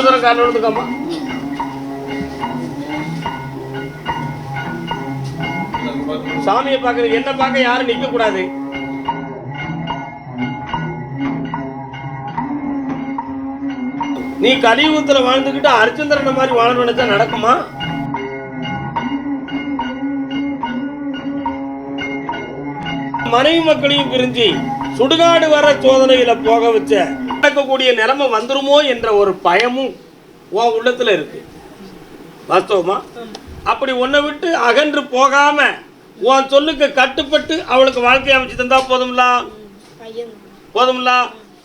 இன்னொரு தடவை காரணம் எடுத்துக்காமா சாமியை பார்க்கறது என்ன பார்க்க யாரும் நிக்க கூடாது நீ கலியுகத்துல வாழ்ந்துகிட்டு அரிச்சந்திரன் மாதிரி வாழணும்னு நினைச்சா நடக்குமா? மனைவி மக்களையும் பிரிஞ்சு சுடுகாடு வர சோதனையில போக வச்ச நடக்கக்கூடிய நிலைமை வந்துருமோ என்ற ஒரு பயமும் உன் உள்ளத்துல இருக்கு. வாஸ்தவமா? அப்படி உன்னை விட்டு அகன்று போகாம உன் சொல்லுக்கு கட்டுப்பட்டு அவளுக்கு வாழ்க்கை அமைச்சு தந்தா போதும்ல? பையன் போதும்ல?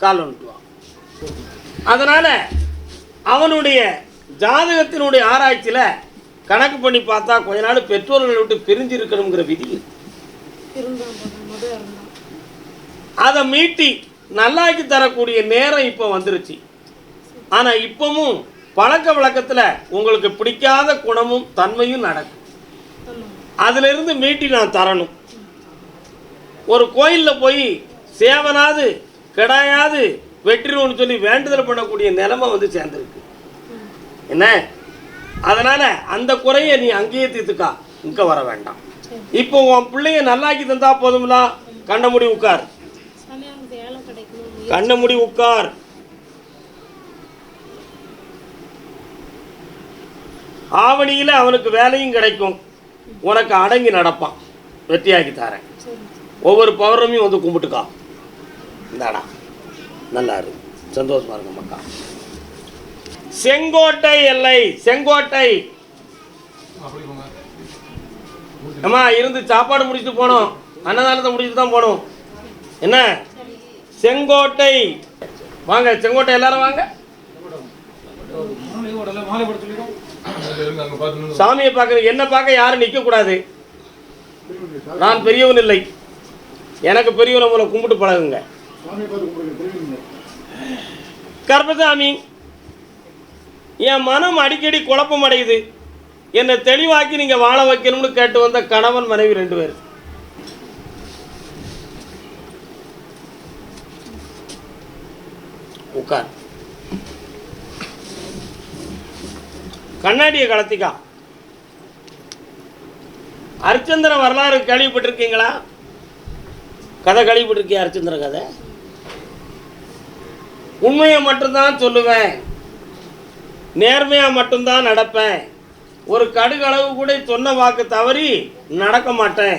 கால் வந்துட்டுவான் அதனால அவனுடைய ஜாதகத்தினுடைய ஆராய்ச்சியில கணக்கு பண்ணி பார்த்தா கொஞ்ச நாள் பெற்றோர்களை விட்டு பிரிஞ்சு இருக்கணுங்கிற விதி அதை மீட்டி நல்லாக்கி தரக்கூடிய நேரம் இப்போ வந்துருச்சு. ஆனால் இப்பவும் பழக்க வழக்கத்தில் உங்களுக்கு பிடிக்காத குணமும் தன்மையும் நடக்கும். அதிலிருந்து மீட்டி நான் தரணும். ஒரு கோயிலில் போய் சேவனாது கிடாயாது வெற்றிடும்னு சொல்லி வேண்டுதல் பண்ணக்கூடிய நிலைமை வந்து சேர்ந்துருக்கு. என்ன? அதனால் அந்த குறையை நீ அங்கேயே தீர்த்துக்கா. இங்கே வர வேண்டாம். இப்போ உன் பிள்ளைய நல்லாக்கி தந்தா போதும்ல கண்ண முடி உட்கார். கண்ண முடி உட்கார். ஆவணியில் அவனுக்கு வேலையும் கிடைக்கும். உனக்கு அடங்கி நடப்பான். வெற்றியாக்கி தரேன். ஒவ்வொரு பௌர்ணமியும் வந்து கும்பிட்டுக்கா. இந்தாடா நல்லா இருக்கு சந்தோஷமா இருக்க மக்கா. செங்கோட்டை எல்லை செங்கோட்டை. அம்மா இருந்து சாப்பாடு முடிச்சுட்டு போனோம். அன்னதானத்தை முடிச்சுட்டு தான் போகணும் என்ன? செங்கோட்டை. வாங்க செங்கோட்டை எல்லாரும் வாங்க. சாமியை பார்க்க என்ன பார்க்க யாரும் நிற்க கூடாது நான் பெரியவன் இல்லை. எனக்கு பெரியவனை மூலம் கும்பிட்டு பழகுங்க. கர்பசாமி என் மனம் அடிக்கடி குழப்பம் அடையுது என்னை தெளிவாக்கி நீங்கள் வாழ வைக்கணும்னு கேட்டு வந்த கணவன் மனைவி ரெண்டு பேர். உட்கார். கண்ணாடியை கலத்திக்கா. அரிச்சந்திர வரலாறு கேள்விப்பட்டிருக்கீங்களா? கதை கேள்விப்பட்டிருக்கியா அரிச்சந்திர கதை? உண்மையை மட்டும்தான் சொல்லுவேன். நேர்மையாக மட்டும்தான் நடப்பேன். ஒரு கடுகளவு கூட சொன்ன வாக்கு தவறி நடக்க மாட்டேன்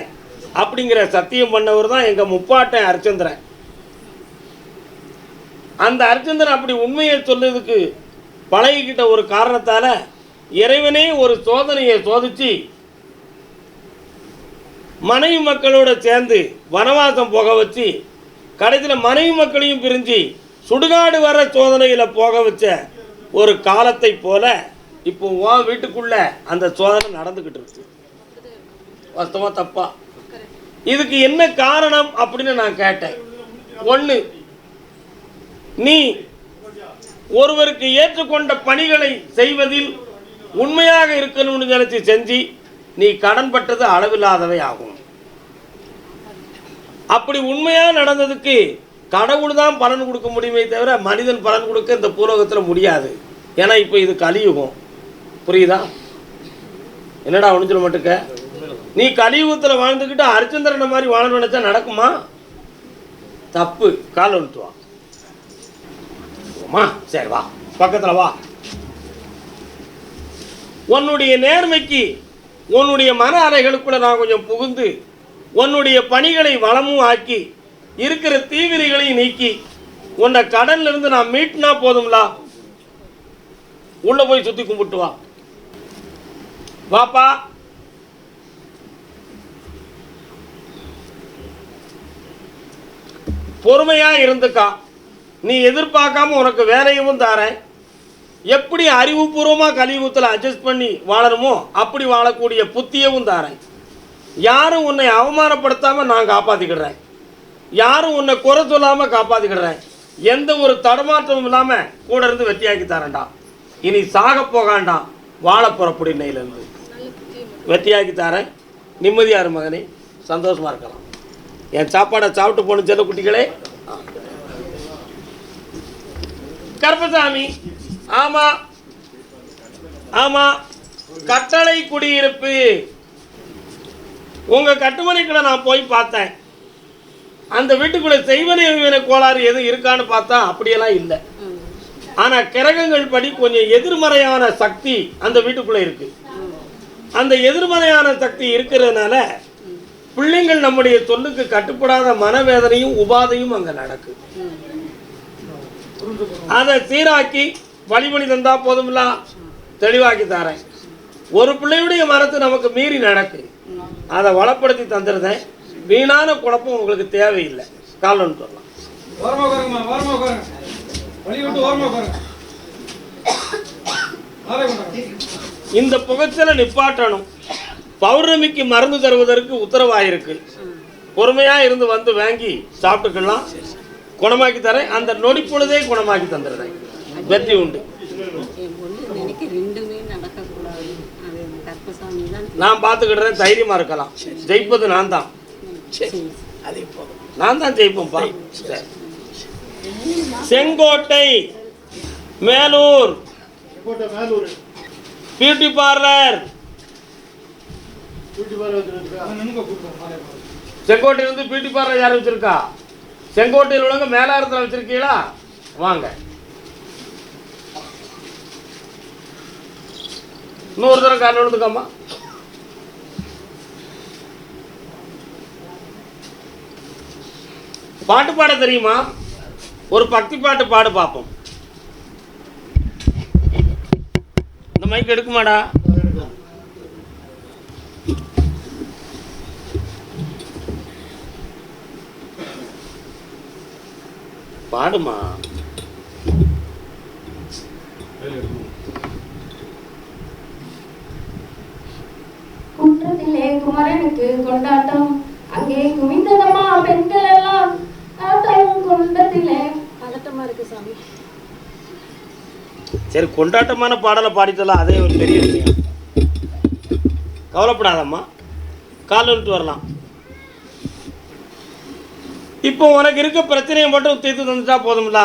அப்படிங்கிற சத்தியம் பண்ணவர் தான் எங்கள் முப்பாட்டன் அரிச்சந்திரன். அந்த அரிச்சந்திரன் அப்படி உண்மையை சொன்னதுக்கு பழகிக்கிட்ட ஒரு காரணத்தால் இறைவனே ஒரு சோதனையை சோதிச்சு மனைவி மக்களோட சேர்ந்து வனவாசம் போக வச்சு கடைசியில் மனைவி மக்களையும் பிரிஞ்சு சுடுகாடு வர சோதனையில் போக வச்ச ஒரு காலத்தை போல இப்போ உன் வீட்டுக்குள்ள அந்த சோதனை நடந்துக்கிட்டு இருக்கு. வாஸ்தவமா தப்பா? இதுக்கு என்ன காரணம் அப்படின்னு நான் கேட்டேன். ஒன்று நீ ஒருவருக்கு ஏற்றுக்கொண்ட பணிகளை செய்வதில் உண்மையாக இருக்கணும்னு நினைச்சு செஞ்சு நீ கடன் பட்டது அளவில்லாதவை ஆகும். அப்படி உண்மையாக நடந்ததுக்கு கடவுள் தான் பலன் கொடுக்க முடியுமே தவிர மனிதன் பலன் கொடுக்க இந்த பூலோகத்தில் முடியாது. ஏன்னா இப்போ இது கலியுகம் புரியுதா? என்னடா ஒன்று சொல்ல மாட்டுக்க நீ கலியுகத்தில் வாழ்ந்துக்கிட்டு அரிச்சந்திரனை மாதிரி வாழணும்னு நினைச்சா நடக்குமா? தப்பு. கால் ஒன்று வா. சரி வா. பக்கத்தில் வா. உன்னுடைய நேர்மைக்கு உன்னுடைய மன அறைகளுக்குள்ள நான் கொஞ்சம் புகுந்து உன்னுடைய பணிகளை வளமும் ஆக்கி இருக்கிற தீவிரிகளையும் நீக்கி உன்னை கடன்ல இருந்து நான் மீட்டினா போதும்லா? உள்ள போய் சுத்தி கும்பிட்டு வா. வாப்பா. பொறுமையா இருந்துக்கா. நீ எதிர்பார்க்காம உனக்கு வேலையும் தாரேன். எப்படி அறிவுபூர்வமாக கலியுகத்தில் அட்ஜஸ்ட் பண்ணி வாழணுமோ அப்படி வாழக்கூடிய புத்தியவும் தாரேன். யாரும் உன்னை அவமானப்படுத்தாமல் நான் காப்பாற்றிக்கிடுறேன் யாரும் உன்னை குறை சொல்லாமல் காப்பாற்றிக்கிடுறேன் எந்த ஒரு தடமாற்றமும் இல்லாமல் கூட இருந்து வெற்றியாக்கி தரேன்டா. இனி சாக போகாண்டாம். வாழ புறப்படி இன்னையிலேருந்து வெற்றியாக்கி தரேன். நிம்மதியாக இரு மகனே? சந்தோஷமாக இருக்கலாம். என் சாப்பாடை சாப்பிட்டு போன செல்ல குட்டிகளே. கருப்பசாமி ஆமா ஆமா கட்டளை குடியிருப்பு. உங்க கட்டுமனைக்குள்ள நான் போய் பார்த்தேன். அந்த வீட்டுக்குள்ள செய்வனை வினை கோளாறு எதுவும் இருக்கான்னு பார்த்தா அப்படியெல்லாம் இல்லை. ஆனா கிரகங்கள் படி கொஞ்சம் எதிர்மறையான சக்தி அந்த வீட்டுக்குள்ள இருக்கு. அந்த எதிர்மறையான சக்தி இருக்கிறதுனால பிள்ளைங்கள் நம்முடைய சொல்லுக்கு கட்டுப்படாத மனவேதனையும் உபாதையும் அங்கே நடக்கு. அதை சீராக்கி வழிபணி தந்தா போதும்ல? தெளிவாக்கி தரேன். ஒரு பிள்ளையுடைய மரத்து நமக்கு மீறி நடக்கு. அதை வளப்படுத்தி தந்துருந்தேன். வீணான குழப்பம் உங்களுக்கு தேவையில்லை. காலன்னு சொல்லலாம் ஓரமா இந்த புகைச்சலை நிப்பாட்டணும். பௌர்ணமிக்கு மருந்து தருவதற்கு உத்தரவாயிருக்கு. பொறுமையாக இருந்து வந்து வாங்கி சாப்பிட்டுக்கலாம். குணமாக்கி தரேன். அந்த நொடி பொழுதே குணமாக்கி தந்துடுறேன். வெற்றி உண்டு. நான் பார்த்துக்கிடுறேன். தைரியமாக இருக்கலாம். ஜெயிப்பது நான் தான். நான் தான் ஜெயிப்பேன்ப்பா. சரி. செங்கோட்டை மேலூர். Beauty parlour. செங்கோட்டையில் வந்து பியூட்டி பார்லர் யார் வச்சிருக்கா? செங்கோட்டையில் உள்ளவங்க மேலாரத்தில் வச்சிருக்கீங்களா? வாங்க. இன்னொரு தடவை காரணம் விழுந்துக்காமா பாட்டு பாட தெரியுமா? ஒரு பக்தி பாட்டு பாடு பார்ப்போம் இந்த மைக் எடுக்குமாடா? பாடுமா? குன்றத்திலே குமரனுக்கு கொண்டாட்டம். அங்கே குவிந்ததம்மா பெண்கள் எல்லாம். ஆட்டம் குன்றத்திலே. பதட்டமா இருக்கு சாமி. சரி கொண்டாட்டமான பாடலை பாடிட்டலாம் அதே ஒரு பெரிய விஷயம். கவலைப்படாதம்மா. கால் விட்டு வரலாம். இப்போ உனக்கு இருக்க பிரச்சனையை மட்டும் தீர்த்து தந்துட்டா போதும்ல?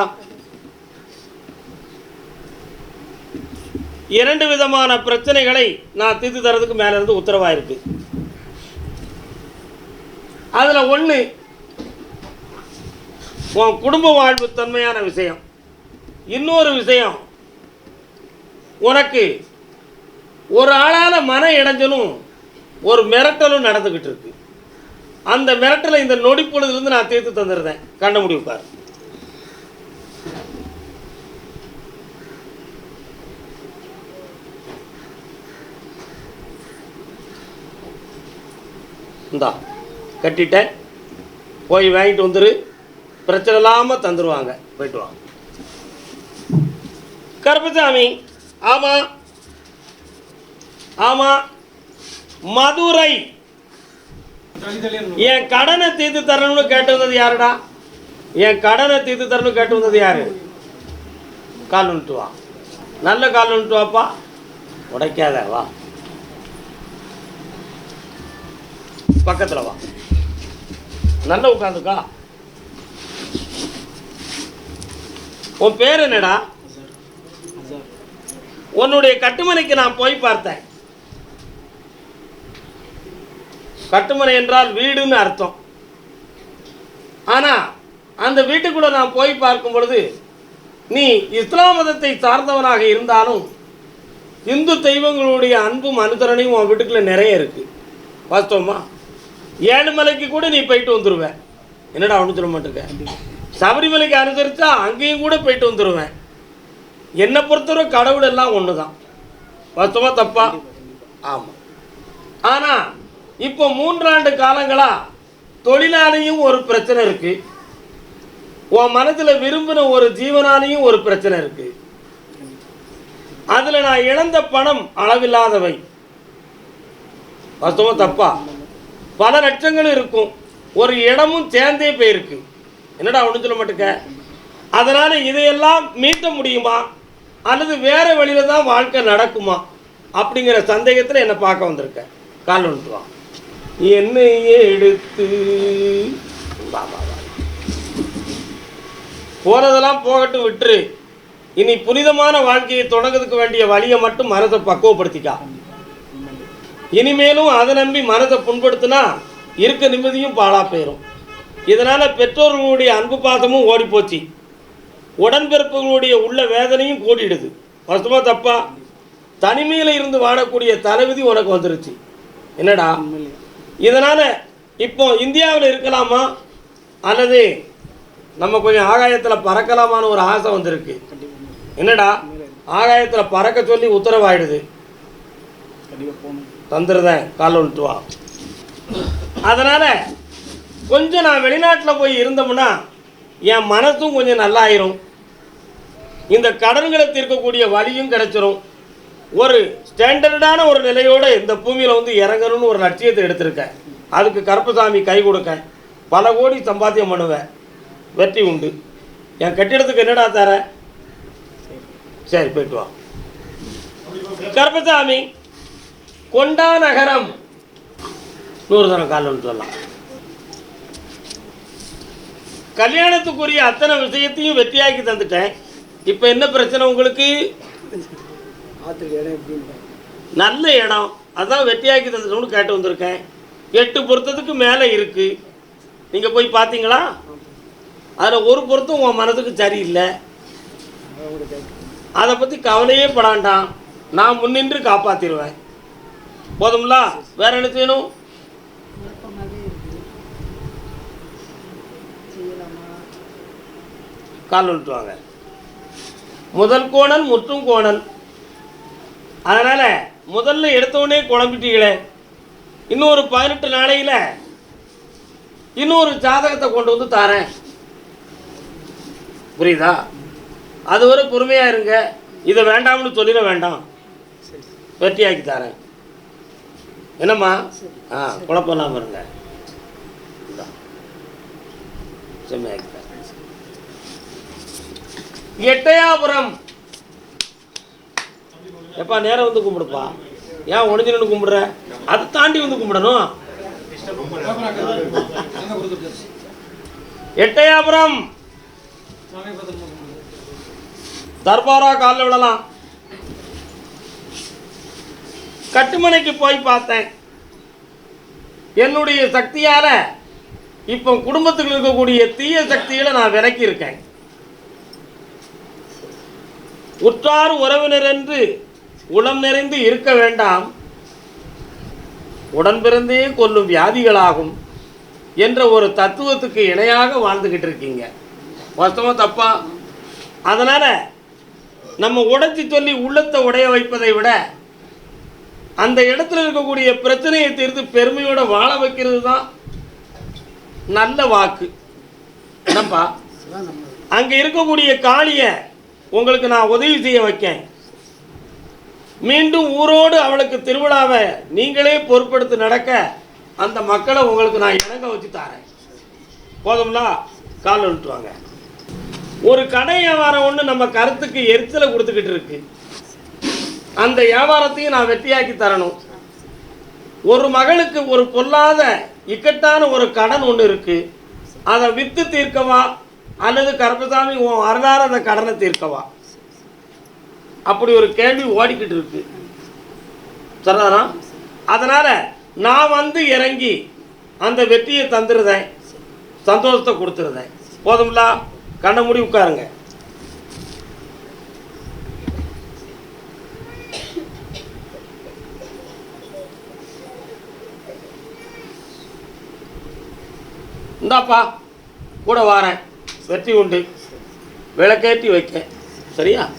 இரண்டு விதமான பிரச்சனைகளை நான் தீர்த்து தரதுக்கு மேல இருந்து உத்தரவாயிருக்கு. அதில் ஒன்று உன் குடும்ப வாழ்வு தன்மையான விஷயம். இன்னொரு விஷயம் உனக்கு ஒரு ஆளால் மன இடைஞ்சலும் ஒரு மிரட்டலும் நடந்துக்கிட்டு இருக்கு. அந்த மிரட்டலை இந்த நொடி பொழுதுலேருந்து நான் தீர்த்து தந்துடுறேன் கண்ண முடிவு பாரு இந்தா கட்டிட்டேன். போய் வாங்கிட்டு வந்துரு. பிரச்சனை இல்லாமல் தந்துடுவாங்க போயிட்டு வாங்க. கருப்பசாமி ஆமாம் ஆமாம் மதுரை. என் கடனை தீர்த்து தரணும்னு கேட்டு வந்தது யாருடா? என் கடனை தீர்த்து தரணும்னு கேட்டு வந்தது யாரு? கால் வந்துட்டு வா. நல்ல கால் வந்துட்டு வாப்பா. உடைக்காத வா. பக்கத்தில் வா. நல்லா உட்காந்துக்கா. உன் பேர் என்னடா? உன்னுடைய கட்டுமனைக்கு நான் போய் பார்த்தேன். கட்டுமனை என்றால் வீடுன்னு அர்த்தம். ஆனால் அந்த வீட்டுக்குள்ள நான் போய் பார்க்கும் பொழுது நீ இஸ்லாம் மதத்தை சார்ந்தவனாக இருந்தாலும் இந்து தெய்வங்களுடைய அன்பும் அனுசரணையும் உன் வீட்டுக்குள்ள நிறைய இருக்கு. வாஸ்தவமா? ஏழுமலைக்கு கூட நீ போயிட்டு வந்துடுவேன் என்னடா ஒன்று சொல்ல மாட்டிருக்க? சபரிமலைக்கு அனுசரித்தா அங்கேயும் கூட போயிட்டு வந்துடுவேன் என்னை பொறுத்தவரை கடவுள் எல்லாம் ஒன்று தான் வருத்தமாக தப்பா? ஆமாம் ஆனால் இப்போ மூன்றாண்டு காலங்களாக தொழிலாளியும் ஒரு பிரச்சனை இருக்குது உன் மனதில் விரும்பின ஒரு ஜீவனாலையும் ஒரு பிரச்சனை இருக்குது அதில் நான் இழந்த பணம் அளவில்லாதவை. வருத்தமாக தப்பா? பல லட்சங்களும் இருக்கும். ஒரு இடமும் சேர்ந்தே போயிருக்கு. என்னடா ஒன்று சொல்ல மாட்டேங்க அதனால் இதையெல்லாம் மீட்ட முடியுமா? அல்லது வேறு வழியில் தான் வாழ்க்கை நடக்குமா? அப்படிங்கிற சந்தேகத்தில் என்னை பார்க்க வந்திருக்கேன் கால் வந்துட்டு என்னை எடுத்து. போகிறதெல்லாம் போகட்டும் விட்டுரு. இனி புனிதமான வாழ்க்கையை தொடங்குறதுக்கு வேண்டிய வழியை மட்டும் மனதை பக்குவப்படுத்திக்கா. இனிமேலும் அதை நம்பி மனதை புண்படுத்தினா இருக்க நிம்மதியும் பாழா போயிடும் இதனால் பெற்றோர்களுடைய அன்பு பாசமும் ஓடி போச்சு உடன்பிறப்புகளுடைய உள்ள வேதனையும் கூடிடுது. வருஷமா தப்பா? தனிமையில் இருந்து வாழக்கூடிய தலைவிதி உனக்கு வந்துருச்சு. என்னடா? இதனால் இப்போ இந்தியாவில் இருக்கலாமா? அல்லது நம்ம கொஞ்சம் ஆகாயத்தில் பறக்கலாமான்னு ஒரு ஆசை வந்திருக்கு. என்னடா? ஆகாயத்தில் பறக்க சொல்லி உத்தரவாயிடுது. தந்துருதேன் கால் விட்டு வா. அதனால் கொஞ்சம் நான் வெளிநாட்டில் போய் இருந்தோம்னா என் மனசும் கொஞ்சம் நல்லாயிரும். இந்த கடன்களை தீர்க்கக்கூடிய வழியும் கிடைச்சிரும். ஒரு ஸ்டாண்டர்டான ஒரு நிலையோட இந்த பூமியில் வந்து இறங்கணும்னு ஒரு லட்சியத்தை எடுத்திருக்கேன். அதுக்கு கருப்பசாமி கை கொடுக்க பல கோடி சம்பாத்தியம் பண்ணுவேன். வெற்றி உண்டு. என் கட்டிடத்துக்கு என்னடா தர? சரி போயிட்டு வா. கருப்பசாமி கொண்டா நகரம். நூறு தரம் காலம்னு சொல்லலாம் கல்யாணத்துக்குரிய அத்தனை விஷயத்தையும் வெற்றியாக்கி தந்துட்டேன். இப்போ என்ன பிரச்சனை உங்களுக்கு? நல்ல இடம். அதான் வெற்றியாக்கி தந்துட்டோம்னு கேட்டு வந்திருக்கேன். எட்டு பொருத்தத்துக்கு மேலே இருக்கு. நீங்கள் போய் பார்த்தீங்களா அதில் ஒரு பொருத்தம் உன் மனதுக்கு சரியில்லை. அதை பற்றி கவலையே படாண்டாம். நான் முன்னின்று காப்பாற்றிடுவேன் போதுங்களா வேற என்ன செய்யணும்? கால் விட்டு வாங்க முதல் கோணல் முற்றும் கோணல். அதனால் முதல்ல எடுத்தோடனே குழம்பிட்டீங்களே இன்னொரு பதினெட்டு நாளையில் இன்னொரு ஜாதகத்தை கொண்டு வந்து தாரேன். புரியுதா? அதுவரை பொறுமையாக இருங்க. இதை வேண்டாம்னு சொல்லிட வேண்டாம். வெற்றியாக்கி தரேன். என்னம்மா? ஆ குழப்பம் இல்லாமல் இருங்க. செம்மையாக்கி தரேன். எட்டயாபுரம். எப்பா நேரம் வந்து கும்பிடுப்பா. ஏன் ஒளிஞ்சு நின்று கும்பிடுற? அதை தாண்டி வந்து கும்பிடணும். எட்டையாபுரம். எட்டயாபுரம் தர்பாரா காலில் விடலாம் கட்டுமனைக்கு போய் பார்த்தேன். என்னுடைய சக்தியால இப்போ குடும்பத்துக்கு இருக்கக்கூடிய தீய சக்திகளை நான் விலக்கி இருக்கேன். உற்றார் உறவினர் என்று உளம் நிறைந்து இருக்க வேண்டாம். உடன்பிறந்தே கொல்லும் வியாதிகளாகும் என்ற ஒரு தத்துவத்துக்கு இணையாக வாழ்ந்துக்கிட்டு இருக்கீங்க. வாஸ்தவம் தப்பா? அதனால் நம்ம உடைச்சி சொல்லி உள்ளத்தை உடைய வைப்பதை விட அந்த இடத்துல இருக்கக்கூடிய பிரச்சனையை தீர்த்து பெருமையோட வாழ வைக்கிறது தான் நல்ல வாக்கு. என்னப்பா? அங்கே இருக்கக்கூடிய காளியை உங்களுக்கு நான் உதவி செய்ய வைக்கேன். மீண்டும் ஊரோடு அவளுக்கு திருவிழாவை நீங்களே பொறுப்பெடுத்து நடக்க அந்த மக்களை உங்களுக்கு நான் இணங்க வச்சு தரேன். போதும்னா கால் விட்டுவாங்க ஒரு கடை வியாபாரம் ஒன்று நம்ம கருத்துக்கு எரிச்சலை கொடுத்துக்கிட்டு இருக்கு. அந்த வியாபாரத்தையும் நான் வெற்றியாக்கி தரணும். ஒரு மகளுக்கு ஒரு பொல்லாத இக்கட்டான ஒரு கடன் ஒன்று இருக்கு. அதை விற்று தீர்க்கவா அல்லது கருப்பசாமி உன் வரலாறு அந்த கடனை தீர்க்கவா? அப்படி ஒரு கேள்வி ஓடிக்கிட்டு இருக்கு. சரிதானா? அதனால் நான் வந்து இறங்கி அந்த வெற்றியை தந்துருதேன் சந்தோஷத்தை கொடுத்துருதேன் போதும்ல? கண்ணை மூடி உட்காருங்க. இந்தாப்பா கூட வாரேன். வெற்றி உண்டு. விளக்கேற்றி வைக்க. சரியா?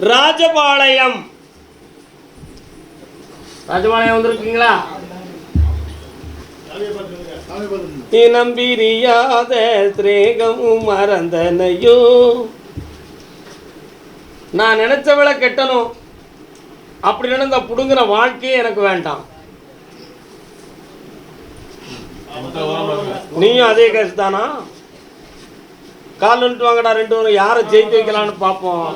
ராஜபாளையம். ராஜபாளையம் வந்திருக்கீங்களா? இனம் பிரியாத திரேகமும் மறந்தனையோ. நான் நினைச்சவளை கெட்டணும். அப்படி நினைந்த புடுங்குற வாழ்க்கையே எனக்கு வேண்டாம். நீயும் அதே கேஸ் தானா? கால் வந்துட்டு வாங்கடா ரெண்டு பேரும். யாரை ஜெயிக்க வைக்கலான்னு பார்ப்போம்.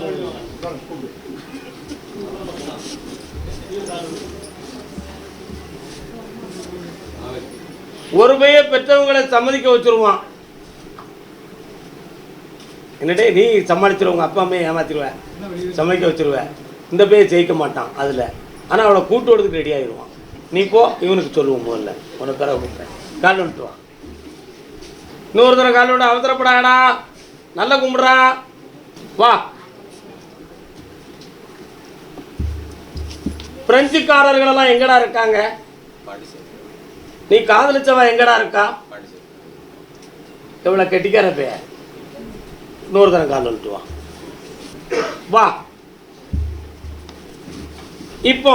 ஒரு பைய பெற்றவங்களை சம்மதிக்க வச்சிருவான். என்னடே நீ சமாளிச்சிருவ உங்கள் அப்பா அம்மையை ஏமாத்திடுவேன் சமைக்க வச்சிருவேன் இந்த பேர் ஜெயிக்க மாட்டான் அதில். ஆனால் அவனை கூட்டு வரதுக்கு ரெடி ஆயிடுவான். நீ போ இவனுக்கு சொல்லுவோம் முதல்ல. உனக்கு பிறகு கூப்பிட்டேன் கால் வந்துட்டு வா. இன்னொரு தடவை காலோட அவசரப்படாடா நல்லா கும்பிட்றா. வா. பிரெஞ்சுக்காரர்களெல்லாம் எங்கடா இருக்காங்க? நீ காதலிச்சவன் எங்கடா இருக்கா? எவ்வளோ கெட்டிக்கார பே இன்னொரு தரம் கால் வா. வா. இப்போ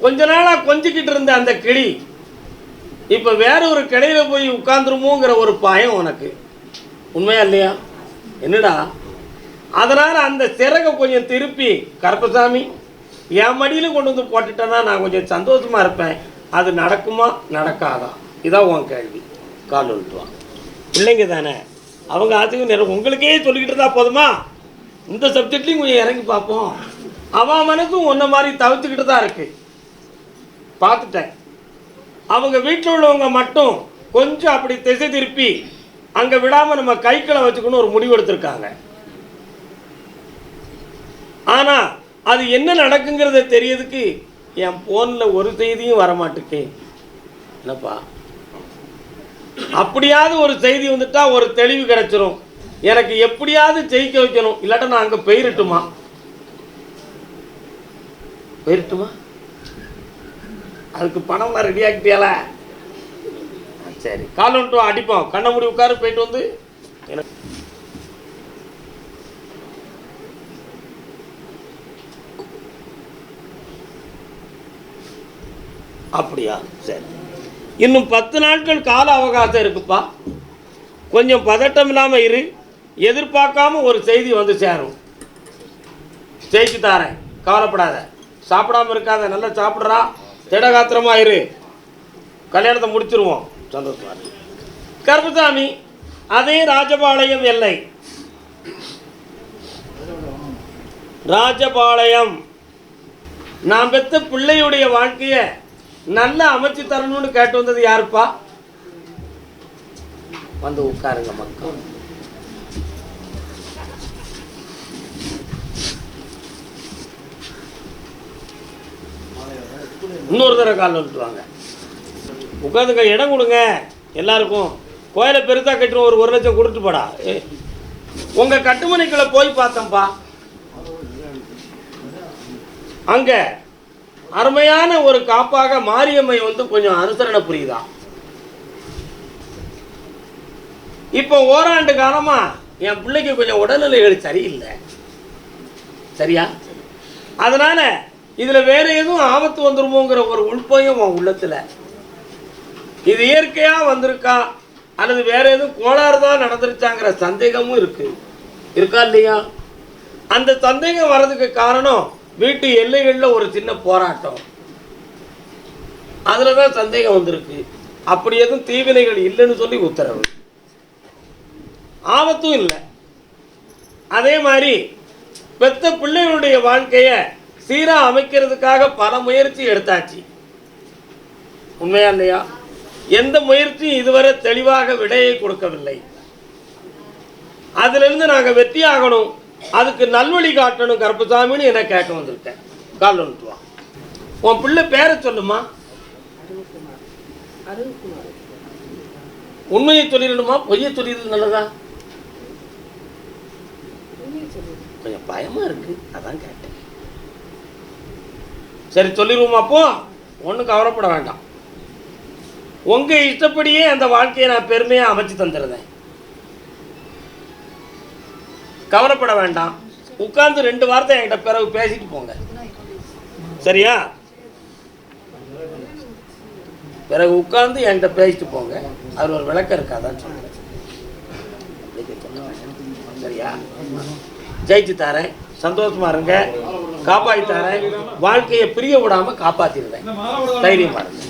கொஞ்ச நாளாக கொஞ்சிக்கிட்டு இருந்த அந்த கிளி இப்போ வேற ஒரு கடையில போய் உட்காந்துருமோங்கிற ஒரு பயம் உனக்கு. உண்மையா இல்லையா? என்னடா? அதனால் அந்த சிறகை கொஞ்சம் திருப்பி கருப்பசாமி என் மடியில கொண்டு வந்து போட்டுட்டேன்னா நான் கொஞ்சம் சந்தோஷமாக இருப்பேன். அது நடக்குமா நடக்காதா? இதான் உன் கேள்வி. கால் விட்டுவான் பிள்ளைங்க தானே? அவங்க ஆத்துக்கு நேரம் உங்களுக்கே சொல்லிக்கிட்டு இருந்தால் போதுமா? இந்த சப்ஜெக்ட்லையும் கொஞ்சம் இறங்கி பார்ப்போம். அவன் மனசும் ஒன்றை மாதிரி தவிர்த்துக்கிட்டு தான் இருக்கு. பார்த்துட்டேன். அவங்க வீட்டில் உள்ளவங்க மட்டும் கொஞ்சம் அப்படி திசை திருப்பி அங்கே விடாமல் நம்ம கைக்களை வச்சுக்கணும் ஒரு முடிவு எடுத்திருக்காங்க. ஆனால் அது என்ன நடக்குங்கிறத தெரியறதுக்கு என் ஃபோனில் ஒரு செய்தியும் வரமாட்டேக்கே. என்னப்பா? அப்படியாவது ஒரு செய்தி வந்துட்டா ஒரு தெளிவு கிடைச்சிரும். எனக்கு எப்படியாவது ஜெயிக்க வைக்கணும். இல்லாட்டா நான் அங்கே போயிருட்டுமா? போயிரட்டுமா? அதுக்கு பணம்லாம் ரெடி ஆகிட்டியால சரி. கால் வந்துட்டு அடிப்போம். கண்ணை மூடி உட்காரு போயிட்டு வந்து. எனக்கு அப்படியா? சரி. இன்னும் பத்து நாட்கள் கால அவகாசம் இருக்குப்பா. கொஞ்சம் பதட்டம் இல்லாமல் இரு. எதிர்பார்க்காம ஒரு செய்தி வந்து சேரும். ஜெயிச்சு தாரேன். கவலைப்படாத. சாப்பிடாம இருக்காத. நல்லா சாப்பிட்றா. திடகாத்திரமா இரு. கல்யாணத்தை முடிச்சிருவோம். சந்தோஷமாக கருப்புசாமி அதே ராஜபாளையம் எல்லை. ராஜபாளையம். நான் பெற்ற பிள்ளையுடைய வாழ்க்கையை நல்லா அமைச்சு தரணும்னு கேட்டு வந்தது யாருப்பா? வந்து உட்காருங்க மக்கள். இன்னொரு தடவை கால் வந்துட்டுவாங்க உட்காந்துங்க இடம் கொடுங்க. எல்லாருக்கும். கோயிலை பெருசாக கட்டுறோம் ஒரு ஒரு லட்சம் கொடுத்துட்டு போடா. ஏ உங்கள் கட்டுமனைக்குள்ளே போய் பார்த்தேன்ப்பா. அங்கே அருமையான ஒரு காப்பாக மாரியம்மை வந்து கொஞ்சம் அனுசரணை புரியுதா? இப்போ ஓராண்டு காலமாக என் பிள்ளைக்கு கொஞ்சம் உடல்நிலைகள் சரியில்லை. சரியா? அதனால் இதில் வேறு எதுவும் ஆபத்து வந்துருமோங்கிற ஒரு உள்பயம் உன் உள்ளத்தில். இது இயற்கையாக வந்திருக்கா? அல்லது வேற எதுவும் கோளாறு தான் நடந்துருச்சாங்கிற சந்தேகமும் இருக்கு. இருக்கா இல்லையா? அந்த சந்தேகம் வர்றதுக்கு காரணம் வீட்டு எல்லைகளில் ஒரு சின்ன போராட்டம். அதில் தான் சந்தேகம் வந்திருக்கு. அப்படி எதுவும் தீவினைகள் இல்லைன்னு சொல்லி உத்தரவு. ஆபத்தும் இல்லை. அதே மாதிரி பெத்த பிள்ளைகளுடைய வாழ்க்கையை சீராக அமைக்கிறதுக்காக பல முயற்சி எடுத்தாச்சு. உண்மையா இல்லையா? எந்த முயற்சியும் இதுவரை தெளிவாக விடையை கொடுக்கவில்லை. அதிலிருந்து நாங்கள் வெற்றி ஆகணும். அதுக்கு நல்வழி காட்டணும் கருப்பசாமின்னு என்ன கேட்க வந்திருக்கேன். கால் வந்துட்டுவா உன் பிள்ளை பேரை சொல்லுமா? உண்மையை சொல்லிடணுமா? பொய்யை சொல்லிடுறது நல்லதா? கொஞ்சம் பயமா இருக்கு. அதான் கேட்டேன். சரி சொல்லிடுவோமா அப்போ ஒன்றும் கவலைப்பட வேண்டாம். உங்கள் இஷ்டப்படியே அந்த வாழ்க்கையை நான் பெருமையாக அமைச்சு தந்துடுறேன் கவலைப்பட வேண்டாம். உட்கார்ந்து ரெண்டு வார்த்தை என்கிட்ட பிறகு பேசிட்டு போங்க. சரியா? பிறகு உட்கார்ந்து என்கிட்ட பேசிட்டு போங்க. அது ஒரு விளக்கம் இருக்காதான் சொல்கிறேன் சரியா? ஜெயிச்சு தரேன். சந்தோஷமா இருங்க. காப்பாற்றி தரேன். வாழ்க்கையை பிரிய விடாம காப்பாத்திடுறேன் இந்த தைரியமா இருங்க.